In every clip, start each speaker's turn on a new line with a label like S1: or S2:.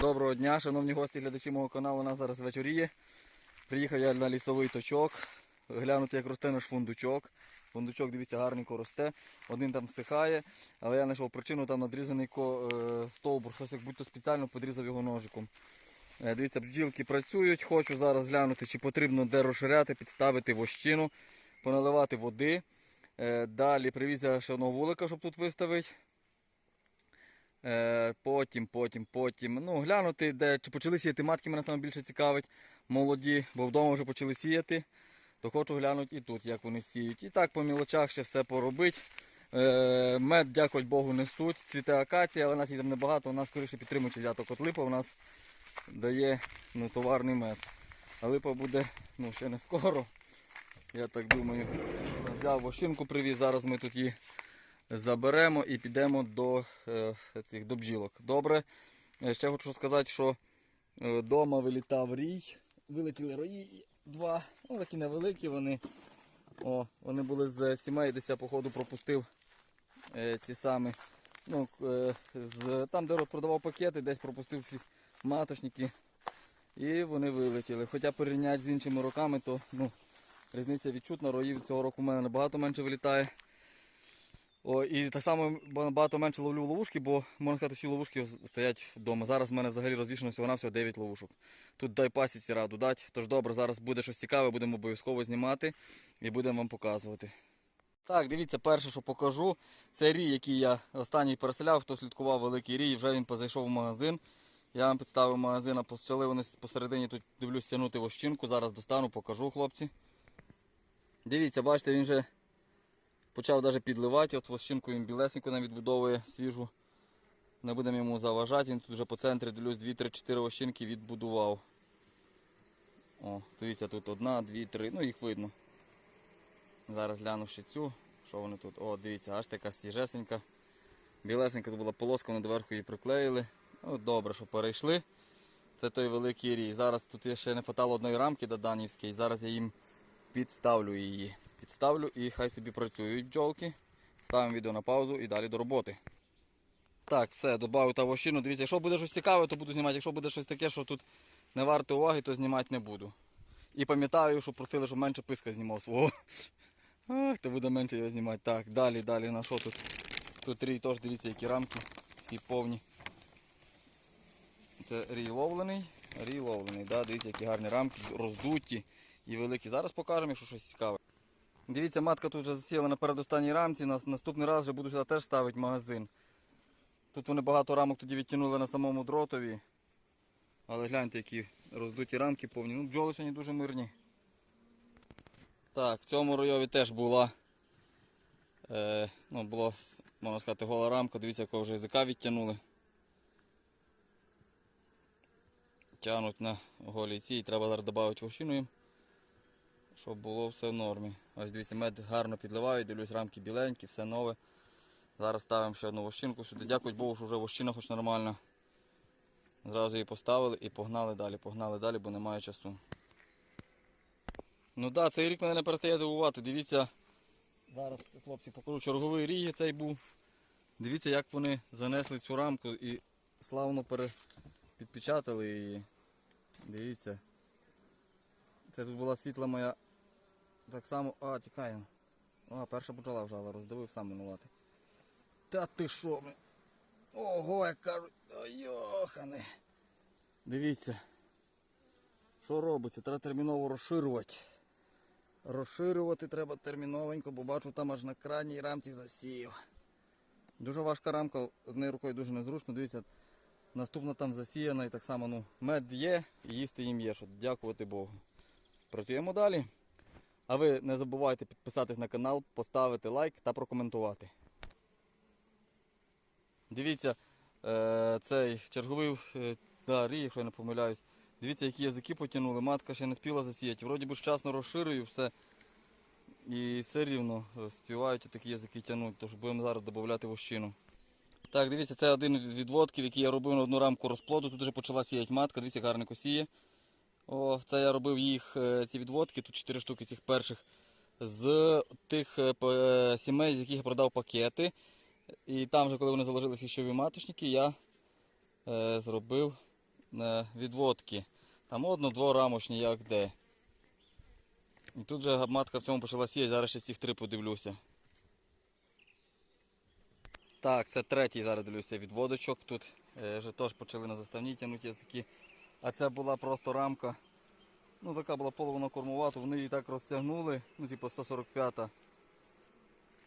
S1: Доброго дня, шановні гості, глядачі мого каналу. У нас зараз вечоріє. Приїхав я на лісовий точок. Глянути, як росте наш фундучок. Фундучок, дивіться, гарненько росте. Один там всихає, але я знайшов причину, там надрізаний е, стовбур, щось як будь-то спеціально подрізав його ножиком. Е, Дивіться, бджілки працюють. Хочу зараз глянути, чи потрібно де розширяти, підставити вощину, поналивати води. Е, Далі привіз я ще одного вулика, щоб тут виставити. Е, Потім, потім, потім. Ну, глянути, де чи почали сіяти матки, мене саме більше цікавить. Молоді, бо вдома вже почали сіяти. То хочу глянути і тут, як вони сіють. І так по мілочах ще все поробить. Е, мед, дякувати Богу, несуть. Цвіте акація, але нас там небагато. У нас скоріше підтримуючи взяток от липа, у нас дає ну, товарний мед. А липа буде ну, ще не скоро. Я так думаю. Взяв вощинку привіз, зараз ми тут її заберемо і підемо до, е, цих, до бджілок. Добре. Е, Ще хочу сказати, що вдома вилітав рій. Вилетіли рої два. Ну, такі невеликі вони. О, вони були з сімей, десь я походу пропустив е, ці самі. Ну, е, з, там, де продавав пакети, десь пропустив ці маточники. І вони вилетіли. Хоча порівняти з іншими роками, то ну, різниця відчутна. Роїв цього року в мене набагато менше вилітає. О, і так само набагато менше ловлю ловушки, бо можна сказати, всі ловушки стоять вдома. Зараз в мене взагалі розвішено всього навсього 9 ловушок. Тут дай пасіці раду дати. Тож добре, зараз буде щось цікаве, будемо обов'язково знімати і будемо вам показувати. Так, дивіться, перше, що покажу, це рій, який я останній переселяв, хто слідкував великий рій, вже він позайшов в магазин. Я вам підставив магазин, а почали вони посередині тут дивлюсь тягнути вощинку. Зараз достану, покажу хлопці. Дивіться, бачите, він вже почав навіть підливати, от вощинку він білесеньку нам відбудовує свіжу. Не будемо йому заважати, він тут вже по центрі дивлюсь 2-3-4 вощинки відбудував. О, дивіться, тут одна, дві, три, ну їх видно. Зараз гляну ще цю, що вони тут. О, дивіться, аж така свіжесенька. Білесенька тут була полоска, вони доверху її приклеїли. Ну, добре, що перейшли. Це той великий рій. Зараз тут ще не хватало одної рамки до Данівської. Зараз я їм підставлю її. Підставлю і хай собі працюють бджолки. Ставимо відео на паузу і далі до роботи. Так, все, додав та вощину. Дивіться, якщо буде щось цікаве, то буду знімати. Якщо буде щось таке, що тут не варто уваги, то знімати не буду. І пам'ятаю, що просили, щоб менше писка знімав свого. Ах, то буде менше його знімати. Так, далі, далі, на що тут? Тут рій теж дивіться, які рамки, всі повні. Це рій ловлений, рій ловлений, да, дивіться, які гарні рамки, роздуті і великі. Зараз покажемо, якщо щось цікаве. Дивіться, матка тут вже засіла на передостанній рамці, на наступний раз вже буду сюди теж ставити магазин. Тут вони багато рамок тоді відтягнули на самому дротові. Але гляньте, які роздуті рамки повні. Ну, бджоли сьогодні дуже мирні. Так, в цьому ройові теж була, е, ну, було, можна сказати, гола рамка. Дивіться, якого вже язика відтягнули. Тягнуть на голій ці і треба зараз додати вощину їм, щоб було все в нормі. Ось дивіться, мед гарно підливають, дивлюсь, рамки біленькі, все нове. Зараз ставимо ще одну вощинку сюди. Дякую Богу, що вже вощина хоч нормальна. Зразу її поставили і погнали далі, погнали далі, бо немає часу. Ну так, да, цей рік мене не перестає дивувати. Дивіться, зараз хлопці покажу черговий рій цей був. Дивіться, як вони занесли цю рамку і славно підпечатали її. Дивіться. Це тут була світла моя. Так само... А, тікає. А, перша бджола вжала, роздивив сам минувати. Та ти що? блін? Ого, як кажуть. Йохане. Дивіться. Що робиться? Треба терміново розширювати. Розширювати треба терміновенько, бо бачу там аж на крайній рамці засіяв. Дуже важка рамка, однією рукою дуже незручно. Дивіться, наступна там засіяна і так само ну, мед є і їсти їм є. Що дякувати Богу. Працюємо далі. А ви не забувайте підписатись на канал, поставити лайк та прокоментувати. Дивіться, е, цей черговий е, да, рій, якщо я не помиляюсь. Дивіться, які язики потягнули. Матка ще не спіла засіяти. Вроді би вчасно розширюю все. І все рівно е, співають і такі язики тягнуть, тож будемо зараз додати вощину. Так, дивіться, це один із відводків, який я робив на одну рамку розплоду. Тут вже почала сіяти матка, дивіться, гарненько сіє. О, це я робив їх, е, ці відводки, тут 4 штуки цих перших, з тих е, е, сімей, з яких я продав пакети. І там же, коли вони заложили сіщові маточники, я е, зробив е, відводки. Там одно-дворамочні, як де. І тут же матка в цьому почала сіяти, зараз ще з цих три подивлюся. Так, це третій зараз дивлюся відводочок. Тут е, вже теж почали на заставні тягнути язики. А це була просто рамка. Ну така була половина кормувата, вони її так розтягнули, ну типу 145-та.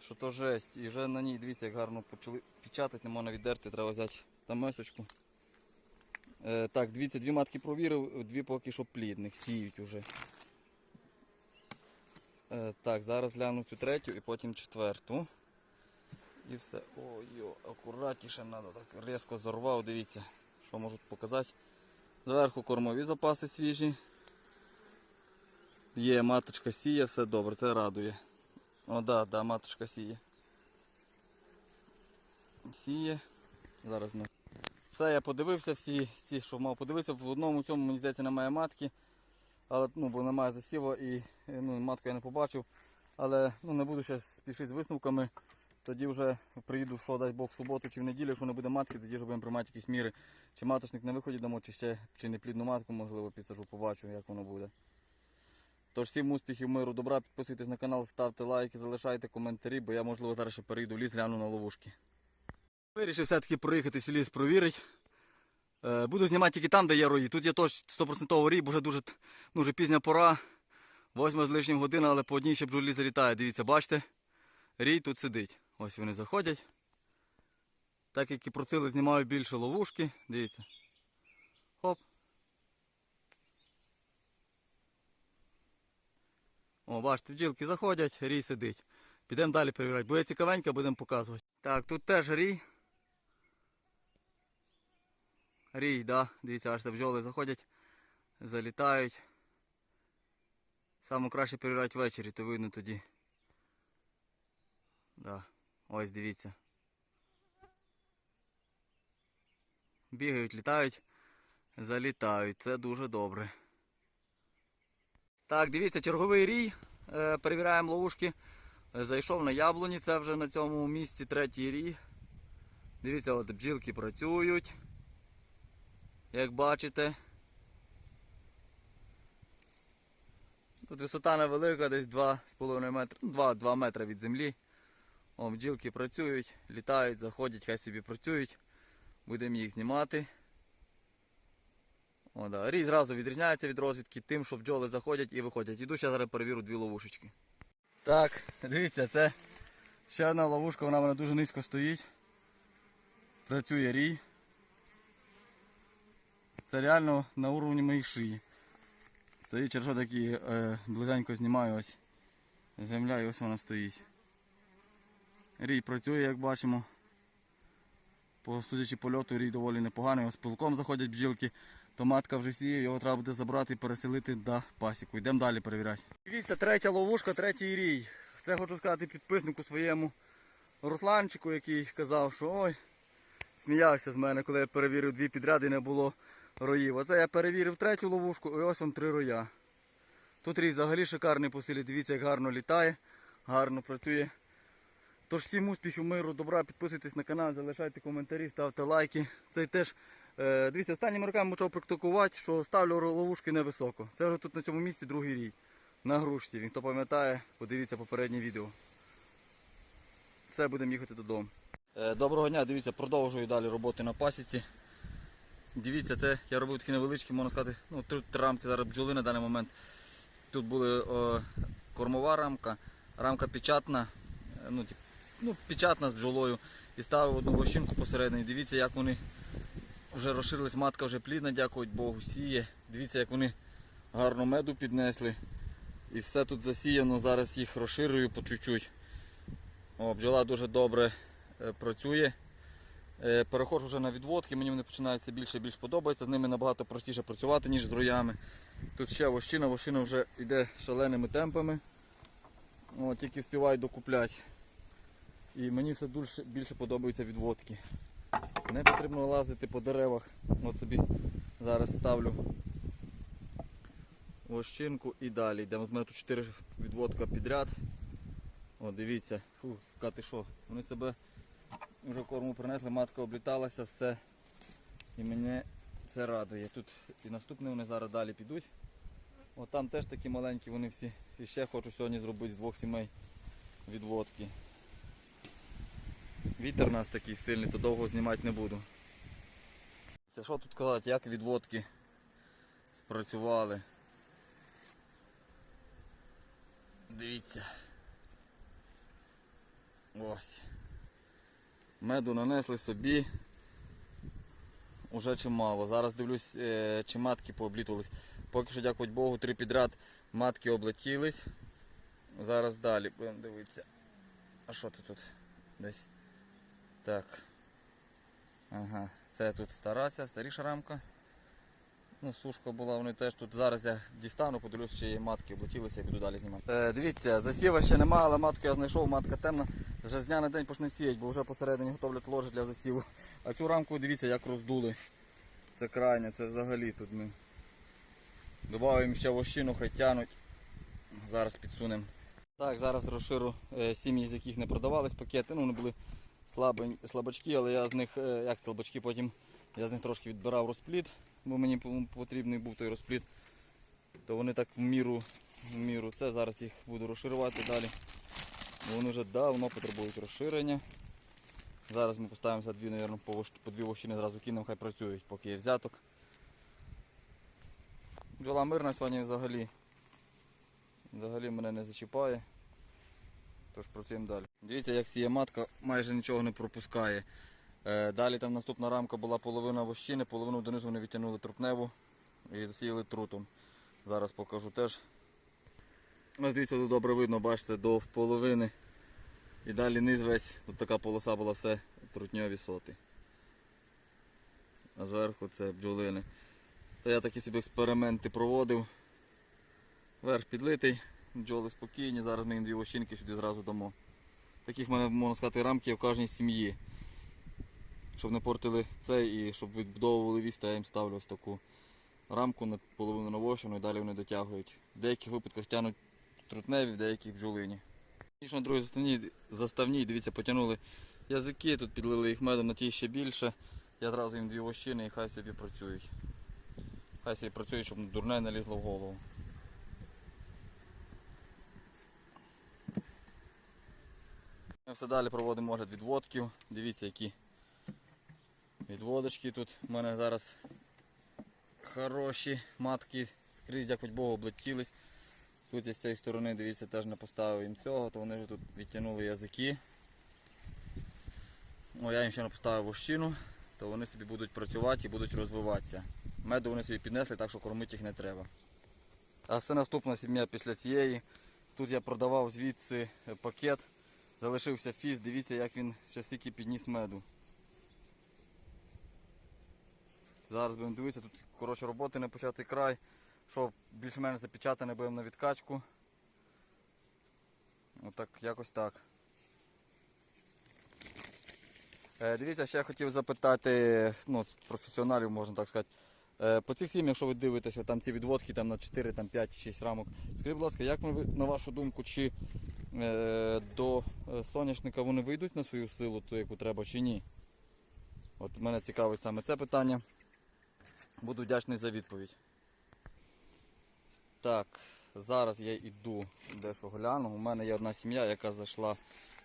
S1: Що то жесть. І вже на ній, дивіться, як гарно почали печатати, не можна віддерти, треба взяти стамесочку. Е, так, дивіться, дві матки провірив, дві поки що плідних, сіють уже. Е, так, зараз гляну цю третю і потім четверту. І все. Ой-ой, акуратніше треба, так різко зорвав, дивіться, що можу показати. Зверху кормові запаси свіжі. Є маточка сіє, все добре, це радує. О, да, да, маточка сіє. Сіє. Зараз ми. Все, я подивився, всі, всі, що мав подивитися. В одному цьому, мені здається, немає матки. Але, ну, бо немає засіву і ну, матку я не побачив. Але ну, не буду ще спішити з висновками. Тоді вже приїду, що дасть Бог в суботу чи в неділю, якщо не буде матки, тоді вже будемо приймати якісь міри. Чи маточник на виході дамо, чи ще чи не плідну матку, можливо, підсажу, побачу, як воно буде. Тож всім успіхів, миру, добра, підписуйтесь на канал, ставте лайки, залишайте коментарі, бо я можливо зараз ще перейду в ліс, гляну на ловушки. Вирішив все-таки проїхатись в ліс, провірити. Е, Буду знімати тільки там, де є рої. Тут є теж 100% рій, бо вже дуже ну, пізня пора. Восьма з лишнім година, але по одній ще бджолі залітає. Дивіться, бачите? Рій тут сидить. Ось вони заходять. Так як і просили, знімаю більше ловушки. Дивіться. Хоп. О, бачите, бджілки заходять, рій сидить. Підемо далі перевіряти. Буде цікавенько, будемо показувати. Так, тут теж рій. Рій, да. Дивіться, аж бджоли заходять, залітають. Саме краще перевіряти ввечері, то видно тоді. Да. Ось дивіться. Бігають, літають, залітають. Це дуже добре. Так, дивіться, черговий рій. Е, перевіряємо ловушки. Зайшов на яблуні, це вже на цьому місці третій рій. Дивіться, от бджілки працюють. Як бачите. Тут висота невелика, десь 2,5 метри, ну, 2, 2 метри від землі. О, бджілки працюють, літають, заходять, хай собі працюють. Будемо їх знімати. О, да. Рій зразу відрізняється від розвідки тим, що бджоли заходять і виходять. Іду зараз перевірю дві ловушечки. Так, дивіться, це ще одна ловушка, вона мене дуже низько стоїть. Працює рій. Це реально на уровні моїх шиї. Стоїть через що такі е, близенько знімаю ось. Земля і ось вона стоїть. Рій працює, як бачимо. По судячи польоту, рій доволі непоганий. Ось пилком заходять бджілки, то матка вже сіє, його треба буде забрати і переселити до пасіку. Йдемо далі перевіряти. Дивіться, третя ловушка, третій рій. Це хочу сказати підписнику своєму Русланчику, який казав, що ой, сміявся з мене, коли я перевірив дві підряди не було роїв. Оце я перевірив третю ловушку і ось он три роя. Тут рій взагалі шикарний по селі. Дивіться, як гарно літає, гарно працює. Тож всім успіхів, миру, добра, підписуйтесь на канал, залишайте коментарі, ставте лайки. Цей теж, е, дивіться, останніми роками почав практикувати, що ставлю ловушки невисоко. Це вже тут на цьому місці другий рій. На грушці. Він Хто пам'ятає, подивіться попереднє відео. Це будемо їхати додому. Е, доброго дня, дивіться, продовжую далі роботи на пасіці. Дивіться, це я робив такі невеличкі, можна сказати, ну, три, рамки зараз бджоли на даний момент. Тут була кормова рамка, рамка печатна, е, ну, тип, ну, печатна з бджолою. І ставив одну гощинку посередині. Дивіться, як вони вже розширились, матка вже плідна, дякувати Богу, сіє. Дивіться, як вони гарно меду піднесли. І все тут засіяно, зараз їх розширюю по чуть-чуть. Бджола дуже добре е, працює. Е, Переходжу вже на відводки, мені вони починають все більше і більш подобається. З ними набагато простіше працювати, ніж з роями. Тут ще вощина, вощина вже йде шаленими темпами. О, тільки встигаю докупляти. І мені все більше, більше подобаються відводки. Не потрібно лазити по деревах. От собі зараз ставлю вощинку і далі йдемо. От мене тут 4 відводка підряд. О, дивіться, Фу, кати що, вони себе вже корму принесли, матка обліталася, все. І мене Це радує. Тут і наступні вони зараз далі підуть. От там теж такі маленькі, вони всі. І ще хочу сьогодні зробити з двох сімей відводки. Вітер у нас такий сильний, то довго знімати не буду. Це що тут казати, як відводки спрацювали. Дивіться. Ось. Меду нанесли собі. Уже чимало. Зараз дивлюсь, е, чи матки пооблітувались. Поки що, дякувати Богу, три підряд матки облетілись. Зараз далі будемо дивитися. А що ти тут? Десь. Так. Ага. Це тут стара ця, старіша рамка. Ну, сушка була, вони теж тут. Зараз я дістану, подивлюсь, чи матки облетілися і буду далі знімати. Е, дивіться, засіва ще немає, але матку я знайшов, матка темна. Вже з дня на день почне сіять, бо вже посередині готовлять ложі для засіву. А цю рамку дивіться, як роздули. Це крайня, це взагалі тут ми. Добавимо ще вощину, хай тянуть. Зараз підсунемо. Так, зараз розширу е, сім'ї, з яких не продавались пакети. Ну, вони були слабень, слабачки, але я з них, е, як слабачки, потім я з них трошки відбирав розплід, бо мені потрібний був той розплід. То вони так в міру, в міру це. Зараз їх буду розширювати далі. Бо Вони вже давно потребують розширення. Зараз ми поставимося дві, мабуть, по, по дві вощини зразу кинемо, хай працюють, поки є взяток. Бджола мирна сьогодні взагалі. Взагалі мене не зачіпає. Тож працюємо далі. Дивіться, як сіє матка, майже нічого не пропускає. Е, далі там наступна рамка була половина вощини, половину донизу вони відтягнули трупневу і засіяли трутом. Зараз покажу теж. Ось дивіться, тут добре видно, бачите, до половини. І далі низ весь, тут така полоса була все трутньові соти. А зверху це бджолини. Та я такі собі експерименти проводив. Верх підлитий, бджоли спокійні, зараз ми їм дві ощинки сюди зразу дамо. Таких в мене, можна сказати, рамки в кожній сім'ї. Щоб не портили це і щоб відбудовували вісь, то я їм ставлю ось таку рамку на половину навощену і далі вони дотягують. В деяких випадках тягнуть трутневі, в деяких бджолині. Ніж на другій заставній, дивіться, потягнули язики, тут підлили їх медом на тій ще більше. Я одразу їм дві вощини і хай собі працюють. Хай собі працюють, щоб дурне не лізло в голову. Все далі проводимо огляд відводків. Дивіться, які відводочки тут. У мене зараз хороші матки, скрізь, дякувати Богу, облетілись. Тут я з цієї сторони, дивіться, теж не поставив їм цього, то вони вже тут відтягнули язики. О, я їм ще не поставив вощину, то вони собі будуть працювати і будуть розвиватися. Меду вони собі піднесли, так що кормити їх не треба. А це наступна сім'я після цієї. Тут я продавав звідси пакет, залишився фіз, дивіться, як він ще стільки підніс меду. Зараз будемо дивитися, тут коротше роботи не початий край, що більш-менш запечатане будемо на відкачку. Отак, якось так. Е, дивіться, ще я хотів запитати ну, професіоналів, можна так сказати. Е, по цих сім'ях, якщо ви дивитеся, там ці відводки там, на 4, там, 5, 6 рамок. Скажіть, будь ласка, як ви, на вашу думку, чи до е, соняшника вони вийдуть на свою силу, ту, яку треба, чи ні? От мене цікавить саме це питання. Буду вдячний за відповідь. Так, зараз я йду дещо гляну. У мене є одна сім'я, яка зайшла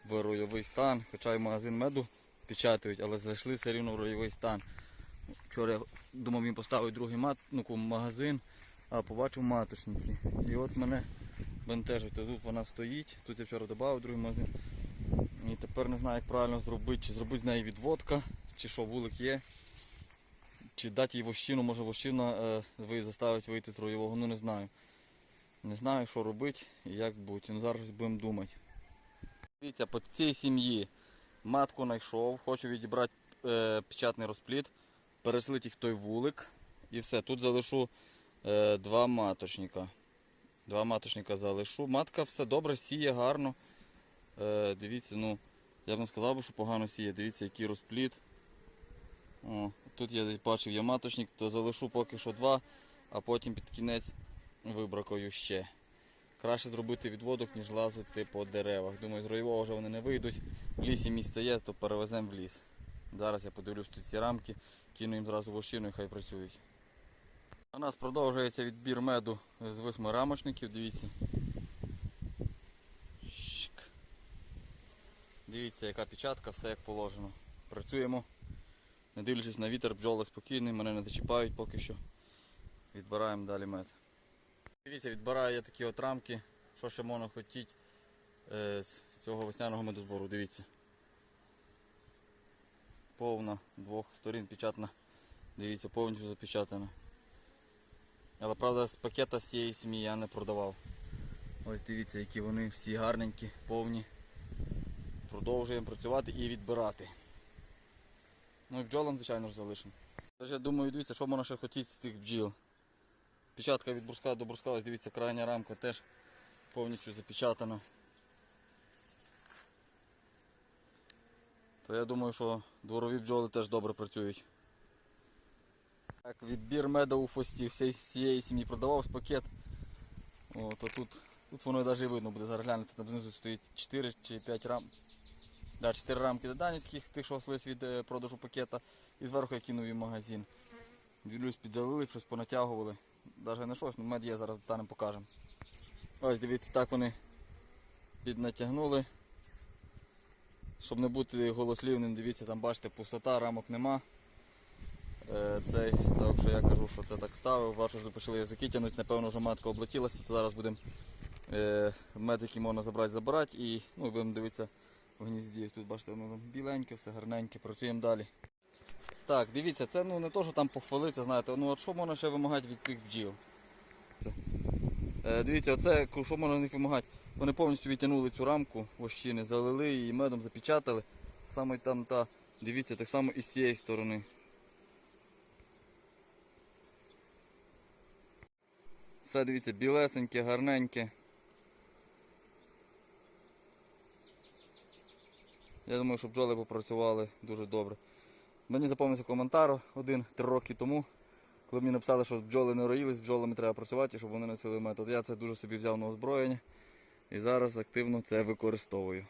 S1: в ройовий стан, хоча й магазин меду печатають, але зайшли все рівно в ройовий стан. Вчора я думав їм поставити другий мат, ну, магазин, а побачив маточники. І от мене бентежить. Тут вона стоїть, тут я вчора додав другий магазин. І тепер не знаю, як правильно зробити, чи зробити з неї відводка, чи що вулик є. Чи дати їй вощину, може вощина е, ви заставить вийти з роєвого, ну не знаю. Не знаю, що робити і як бути. Ну зараз будемо думати. Дивіться, по цій сім'ї матку знайшов, хочу відібрати е, печатний розплід, переселити їх в той вулик і все. Тут залишу е, два маточника. Два маточника залишу. Матка все добре, сіє гарно. Е, дивіться, ну, я б не сказав, що погано сіє. Дивіться, який розплід. О, тут я десь бачив є маточник, то залишу поки що два, а потім під кінець вибракую ще. Краще зробити відводок, ніж лазити по деревах. Думаю, з роєвого вже вони не вийдуть. В лісі місце є, то перевеземо в ліс. Зараз я подивлюсь тут ці рамки, кину їм зразу вощину і хай працюють. У нас продовжується відбір меду з восьми рамочників, дивіться. Щик. Дивіться, яка печатка, все як положено. Працюємо. Не дивлячись на вітер, бджоли спокійні, мене не зачіпають поки що. Відбираємо далі мед. Дивіться, відбираю я такі от рамки, що ще можна хотіти е, з цього весняного медозбору. Дивіться. Повна двох сторін печатна. Дивіться, повністю запечатана. Але правда з пакета з цієї сім'ї я не продавав. Ось дивіться, які вони всі гарненькі, повні. Продовжуємо працювати і відбирати. Ну і бджолам, звичайно ж, залишимо. Тож я думаю, дивіться, що можна ще хотіти з цих бджіл. Печатка від бруска до бруска, ось дивіться, крайня рамка теж повністю запечатана. То я думаю, що дворові бджоли теж добре працюють. Так, відбір меду у фості всієї цієї сім'ї продавався пакет. От, а тут, тут воно навіть видно буде зараз глянути, там знизу стоїть 4 чи 5 рам. Да, 4 рамки доданівських, тих, що ослись від е, продажу пакета. І зверху я кинув їм магазин. Дивлюсь, піддалили, щось понатягували. Навіть не щось, ну мед є, зараз достанемо покажемо. Ось дивіться, так вони піднатягнули. Щоб не бути голослівним, дивіться, там бачите, пустота, рамок нема. Е, Цей, так що я кажу, що це так ставив, бачу, що почали язики тягнути, напевно вже матка облетілася, то зараз будемо е, мед, який можна забрати, забирати і ну, будемо дивитися в гнізді. Тут бачите, воно там біленьке, все гарненьке, працюємо далі. Так, дивіться, це ну, не то, що там похвалитися, знаєте, ну от що можна ще вимагати від цих бджіл? Е, дивіться, оце що можна від них вимагати. Вони повністю відтягнули цю рамку вощини, залили її медом, запечатали. Саме там та, дивіться, так само і з цієї сторони. Все, дивіться, білесеньке, гарненьке. Я думаю, що бджоли попрацювали дуже добре. Мені запомнився коментар один три роки тому, коли мені написали, що бджоли не роїлись, бджолами треба працювати, щоб вони носили метод. Я це дуже собі взяв на озброєння і зараз активно це використовую.